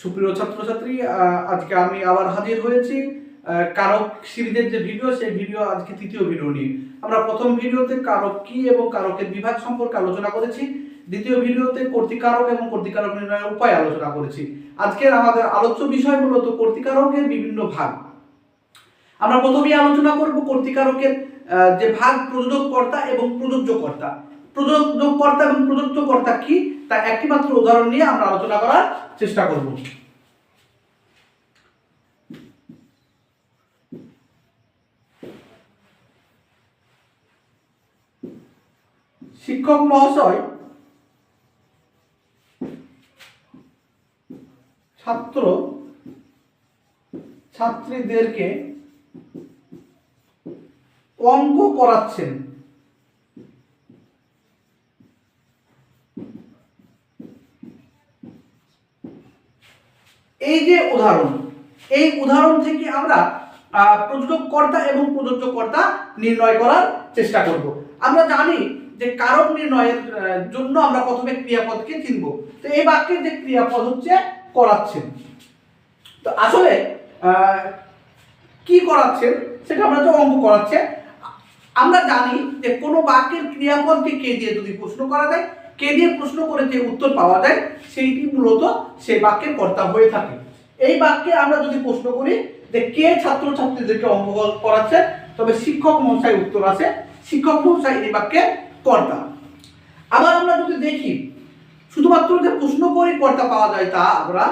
সুপ্রিয় ছাত্রছাত্রী আজকে আমি আবার হাজির হয়েছি কারক সিরিজের যে ভিডিও, সেই ভিডিও আজকে তৃতীয় ভিডিও নিয়ে। আমরা প্রথম ভিডিওতে কারক কি এবং কারকের বিভাগ সম্পর্কে আলোচনা করেছি, দ্বিতীয় ভিডিওতে কর্তিকারক এবং কর্তিকারক নির্ণয়ের উপায় আলোচনা করেছি। আজকের আমাদের আলোচ্য বিষয় মূলত কর্তিকারকের বিভিন্ন ভাগ। আমরা প্রথমেই আলোচনা করব কর্তিকারকের যে ভাগ প্রযোজক কর্তা এবং প্রযোজ্য কর্তা প্রযোজক কর্তা এবং প্রযোজ্য কর্তা কি? তা একটি মাত্র উদাহরণ নিয়ে আমরা আলোচনা করার চেষ্টা করব। শিক্ষক মহাশয় ছাত্র ছাত্রীদেরকে অঙ্ক করাচ্ছেন। এই যে উদাহরণ, এই উদাহরণ থেকে আমরা প্রযোজক কর্তা এবং প্রযোজ্য কর্তা নির্ণয় করার চেষ্টা করব। আমরা জানি যে কারক নির্ণয়ের জন্য আমরা প্রথমে ক্রিয়াপদকে চিনব। তো এই বাক্যের যে ক্রিয়াপদ হচ্ছে করাচ্ছেন। তো আসলে কি করাচ্ছেন সেটা আমরা তো অঙ্ক করাচ্ছে। আমরা জানি যে কোনো বাক্যের ক্রিয়াপদকে কে দিয়ে যদি প্রশ্ন করা যায় কে দিয়ে প্রশ্ন করে যে উত্তর পাওয়া যায়, সেইটি মূলত সেই বাক্যের কর্তা হয়ে থাকে। এই বাক্যে আমরা যদি প্রশ্ন করি যে কে ছাত্র ছাত্রীদেরকে অঙ্ক করাচ্ছে, তবে শিক্ষক মহাশয় উত্তর আছে, শিক্ষক মহাশয় এই বাক্যের কর্তা। আবার আমরা যদি দেখি, শুধুমাত্র যে প্রশ্ন করে কর্তা পাওয়া যায় তা আমরা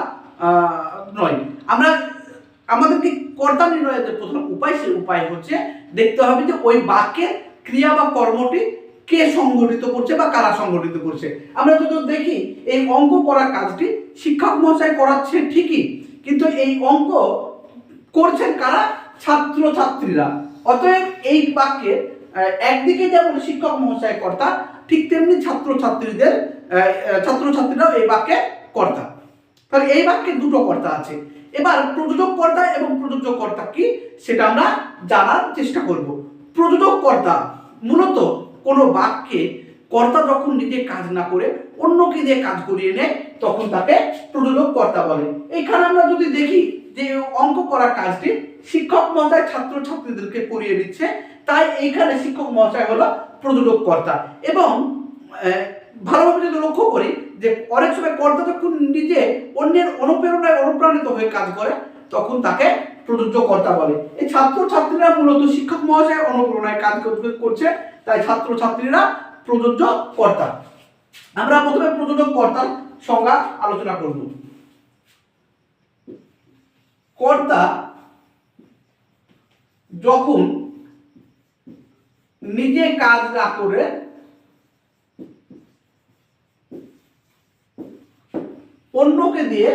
নয়। আমরা, আমাদেরকে কর্তা নির্ণয়ের যে প্রথম উপায়, সেই উপায় হচ্ছে দেখতে হবে যে ওই বাক্যের ক্রিয়া বা কর্মটি কে সংগঠিত করছে বা কারা সংগঠিত করছে? আমরা যদি দেখি, এই অঙ্ক করার কাজটি শিক্ষক মহাশয় করাচ্ছে ঠিকই, কিন্তু এই অঙ্ক করছেন কারা? ছাত্র ছাত্রীরা অতএব এই বাক্যে একদিকে যেমন শিক্ষক মহাশয় কর্তা, ঠিক তেমনি ছাত্র ছাত্রীদের ছাত্র ছাত্রীরাও এই বাক্যে কর্তা। তাহলে এই বাক্যে দুটো কর্তা আছে। এবার প্রযোজক কর্তা এবং প্রযোজ্য কর্তা কি, সেটা আমরা জানার চেষ্টা করব। প্রযোজক কর্তা, মূলত কোনো বাক্যে কর্তা যখন নিজে কাজ না করে অন্যকে দিয়ে কাজ করিয়ে নেয়, তখন তাকে প্রযোজক কর্তা বলে। এখানে আমরা যদি দেখি যে অঙ্ক করার কাজটি শিক্ষক মহাশয় ছাত্র ছাত্রীদেরকে করিয়ে দিচ্ছে, তাই এইখানে শিক্ষক মহাশয় হলো প্রযোজক কর্তা। এবং ভালোভাবে যদি লক্ষ্য করি যে অনেক সময় কর্তা যখন নিজে অন্যের অনুপ্রেরণায় অনুপ্রাণিত হয়ে কাজ করে, তখন তাকে প্রযোজ্য কর্তা বলে। এই ছাত্র ছাত্রীরা মূলত শিক্ষক মহাশয় অনুপ্রেরণায় কাজ করছে, তাই ছাত্র ছাত্রীরা প্রযোজ্য কর্তা আমরা প্রথমে প্রযোজক কর্তার সংজ্ঞা আলোচনা করব। কর্তা যখন নিজে কাজ না করে অন্যকে দিয়ে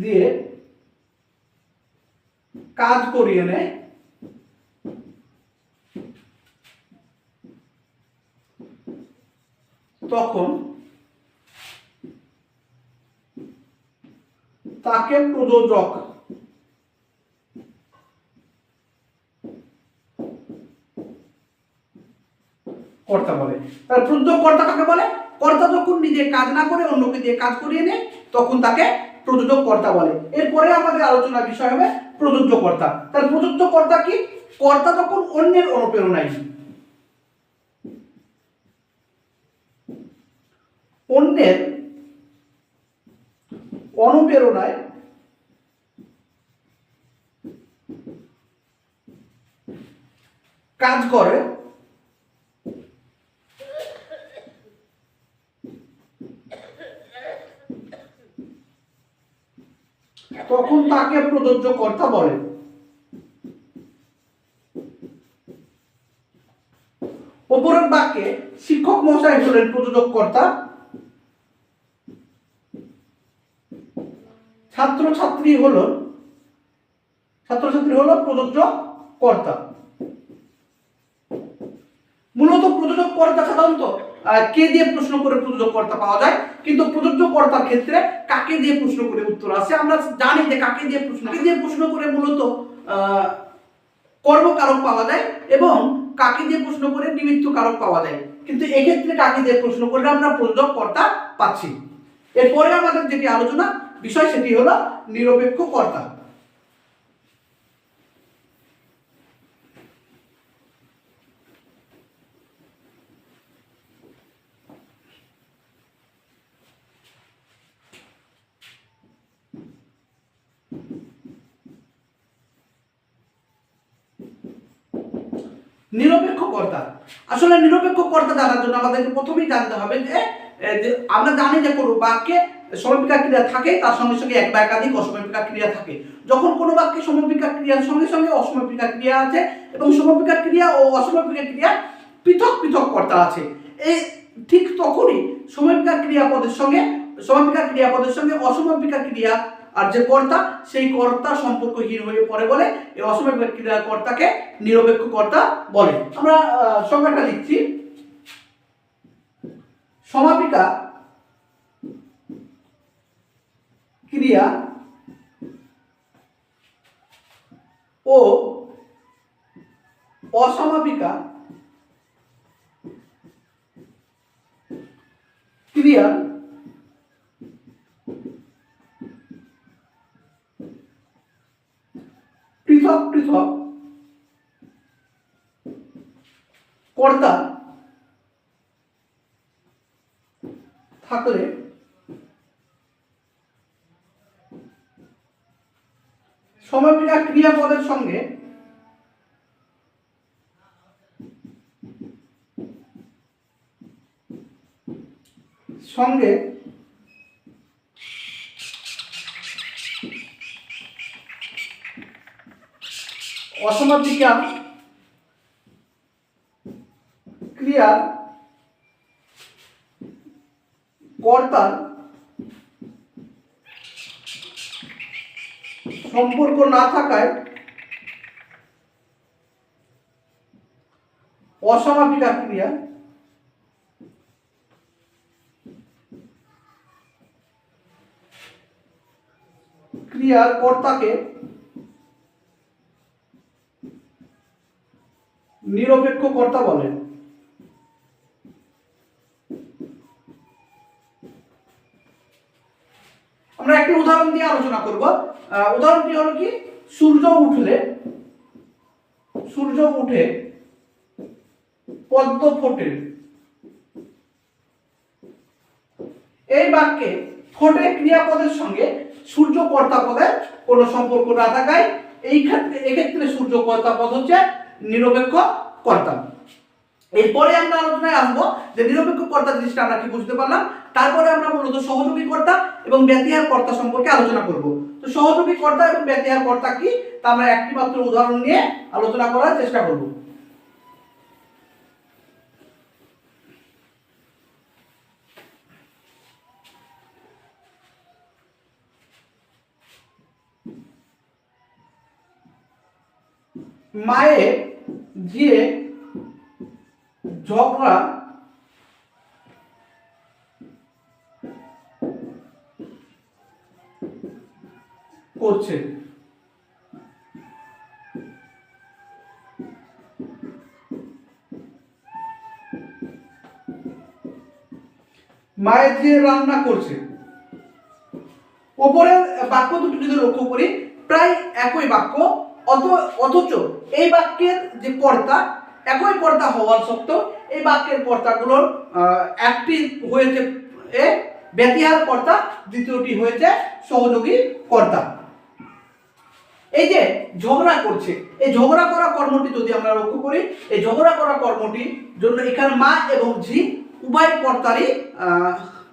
দিয়ে কাজ করিয়ে নেয়। তখন তাকে প্রযোজক কর্তা বলে। তার প্রযোজক কর্তা কাকে বলে? কর্তা যখন নিজে কাজ না করে অন্যকে দিয়ে কাজ করিয়ে নেয়, তখন তাকে প্রযোজক কর্তা বলে। এরপরে আমাদের আলোচনার বিষয় হবে প্রযোজ্য কর্তা তার প্রযোজ্য কর্তা কি? কর্তা তখন অন্যের অনুপ্রেরণায়। অন্যের অনুপ্রেরণায় কাজ করে তখন তাকে প্রযোজ্য কর্তা বলে উপরের বাক্যে শিক্ষক মশাই হলেন প্রযোজক কর্তা। ছাত্র ছাত্রী হলো, ছাত্রছাত্রী হল প্রযোজ্য কর্তা। মূলত প্রযোজক কর্তা সাধারণত কে দিয়ে প্রশ্ন করে প্রযোজক কর্তা পাওয়া যায়? কিন্তু প্রযোজ্য কর্তার ক্ষেত্রে কাকে দিয়ে প্রশ্ন করে উত্তর আসে? আমরা জানি যে কাকে দিয়ে প্রশ্ন, কাকে দিয়ে প্রশ্ন করে মূলত কর্মকারক পাওয়া যায় এবং কাকে দিয়ে প্রশ্ন করে নিমিত্ত কারক পাওয়া যায়। কিন্তু এক্ষেত্রে কাকে দিয়ে প্রশ্ন করলে আমরা প্রযোজক কর্তা পাচ্ছি? এরপরে আমাদের যেটি আলোচনা বিষয় সেটি হলো নিরপেক্ষ কর্তা। নিরপেক্ষ কর্তা আসলে নিরপেক্ষ কর্তা জানার জন্য আমাদেরকে প্রথমেই জানতে হবে যে আমরা জানি যে কোনো বাক্যে সমাপিকা ক্রিয়া থাকে, তার সঙ্গে সঙ্গে এক বা একাধিক অসমাপিকা ক্রিয়া থাকে। যখন কোনো বাক্যে সমাপিকা ক্রিয়ার সঙ্গে সঙ্গে অসমাপিকা ক্রিয়া আছে এবং সমাপিকা ক্রিয়া ও অসমাপিকা ক্রিয়া পৃথক পৃথক কর্তা আছে এই ঠিক তখনই সমাপিকা ক্রিয়াপদের সঙ্গে সমাপিকা ক্রিয়াপদের সঙ্গে অসমাপিকা ক্রিয়া আর যে কর্তা, সেই কর্তা সম্পর্কহীন হয়ে পড়ে বলে এই অসমাপিকা ক্রিয়া কর্তাকে নিরপেক্ষ কর্তা বলে। আমরা সংজ্ঞাটা লিখছি। সমাপিকা ক্রিয়া ও অসমাপিকা ক্রিয়া পৃথক পৃথক কর্তা থাকলে সমাপিকা ক্রিয়াপদের সঙ্গে সঙ্গে অসমাপিকা ক্রিয়ার কর্তার সম্পর্ক না থাকায় অসমাপিকা ক্রিয়া। ক্রিয়ার কর্তাকে নিরপেক্ষ কর্তা বলেন। আমরা একটি উদাহরণ দিয়ে আলোচনা করব। উদাহরণটি হলো কি, সূর্য উঠলে, সূর্য উঠে পদ্ম ফোটে। এই বাক্যে ফোটে ক্রিয়াপদের সঙ্গে সূর্য কর্তা পদের কোনো সম্পর্ক না থাকায় এই ক্ষেত্রে এক্ষেত্রে সূর্য কর্তা পদ হচ্ছে নিরপেক্ষ কর্তা এরপরে আমরা আলোচনায় আসব যে নিরপেক্ষ কর্তা জিনিসটা আমরা কি বুঝতে পারলাম, তারপরে আমরা মূলত সহযোগী কর্তা এবং ব্যতিহার কর্তা সম্পর্কে আলোচনা করব। তো সহযোগী কর্তা এবং ব্যতিহার কর্তা কি? তা আমরা একটি মাত্র উদাহরণ নিয়ে আলোচনা করার চেষ্টা করব। মায়ে গিয়ে ঝগড়া করছে। মায়ের যে রান্না করছে, ওপরের বাক্য দুটি যদি লক্ষ্য করি, প্রায় একই বাক্য অথচ এই বাক্যের যে কর্তা একই কর্তা হওয়ার সত্ত্বেও এই বাক্যের কর্তাগুলোর একটি হয়েছে এ, ব্যতিহার কর্তা দ্বিতীয়টি হয়েছে সহযোগী কর্তা এই যে ঝগড়া করছে, এই ঝগড়া করা কর্মটি যদি আমরা লক্ষ্য করি, এই ঝগড়া করা কর্মটির জন্য এখানে মা এবং ঝি উভয় কর্তারই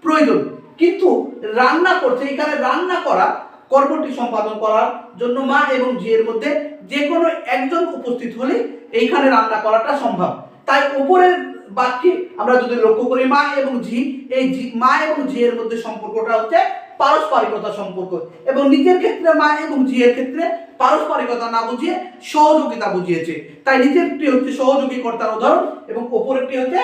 প্রয়োজন। কিন্তু রান্না করছে, এখানে রান্না করা কর্মটি সম্পাদন করার জন্য মা এবং এর মধ্যে যে কোনো একজন উপস্থিত হলে এইখানে রান্না করাটা সম্ভব। তাই উপরের বাক্যে আমরা যদি লক্ষ্য করি, মা এবং ঝি, এই মা এবং ঝি মধ্যে সম্পর্কটা হচ্ছে পারস্পরিকতা সম্পর্ক এবং নিজের ক্ষেত্রে মা এবং ঝি এর ক্ষেত্রে পারস্পরিকতা না বুঝিয়ে সহযোগিতা বুঝিয়েছে। তাই নিচেরটি হচ্ছে সহযোগী কর্তার উদাহরণ এবং ওপরেরটি হচ্ছে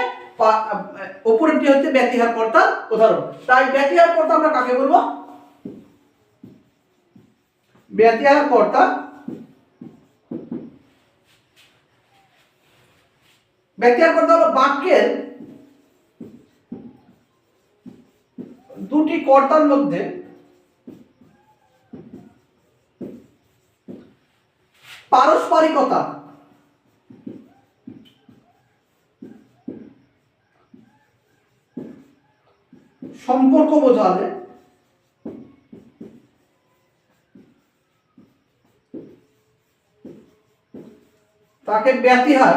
ওপরেরটি হচ্ছে ব্যতিহার কর্তার উদাহরণ। তাই ব্যতিহার কর্তা আমরা কাকে বলব? ব্যতিহার কর্তা? ব্যতিহার কর্তা হলো বাক্যের দুটি কর্তার মধ্যে পারস্পরিকতা। সম্পর্ক বোঝালে তাকে ব্যতিহার।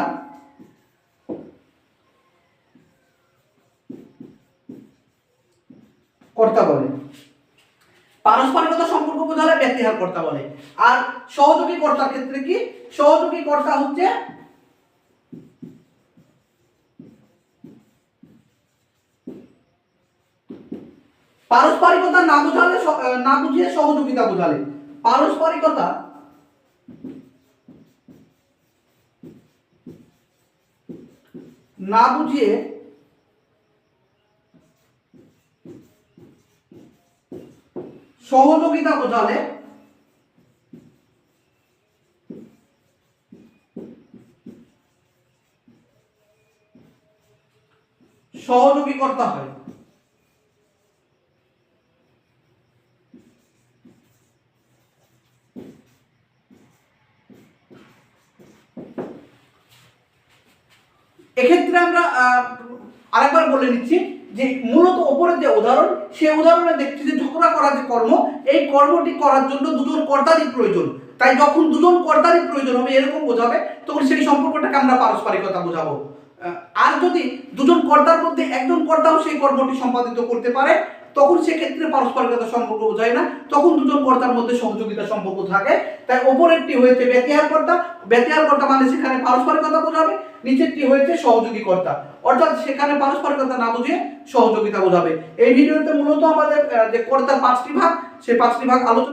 কর্তা বলে। পারস্পরিকতা সম্পর্ক বোঝালে ব্যতিহার কর্তা বলে। আর সহযোগী কর্তার ক্ষেত্রে কি? সহযোগী কর্তা হচ্ছে পারস্পরিকতা না বোঝালে না বুঝিয়ে সহযোগিতা বোঝালে। পারস্পরিকতা না বুঝিয়ে সহযোগিতা বোঝালে সহযোগী করতে হয়। এক্ষেত্রে আমরা আরেকবার বলে নিচ্ছি যে মূলত ওপরের যে উদাহরণ সে উদাহরণে দেখছি যে ঝগড়া করা যে কর্ম, এই কর্মটি করার জন্য দুজন কর্তারই প্রয়োজন। তাই যখন দুজন কর্তারই প্রয়োজন হবে, এরকম বোঝাবে, তখন সেই সম্পর্কটাকে আমরা পারস্পরিকতা বোঝাবো। আর যদি দুজন কর্তার মধ্যে একজন কর্তাও সেই কর্মটি সম্পাদিত করতে পারে তখন সেক্ষেত্রে পারস্পরিকতা সম্পর্ক বোঝায় না। তখন দুজন কর্তার মধ্যে সহযোগিতা সম্পর্ক থাকে। তাই ওপরেরটি হয়েছে ব্যতিহার কর্তা। ব্যতিহার কর্তা মানে সেখানে পারস্পরিকতা বোঝাবে, নিচেরটি হয়েছে সহযোগী কর্তা। অর্থাৎ সেখানে পারস্পরিকতা না বুঝিয়ে সহযোগিতা বোঝাবে। এই ভিডিওতে মূলত আমাদের যে কর্তার পাঁচটি ভাগ, সেই পাঁচটি ভাগ আলোচনা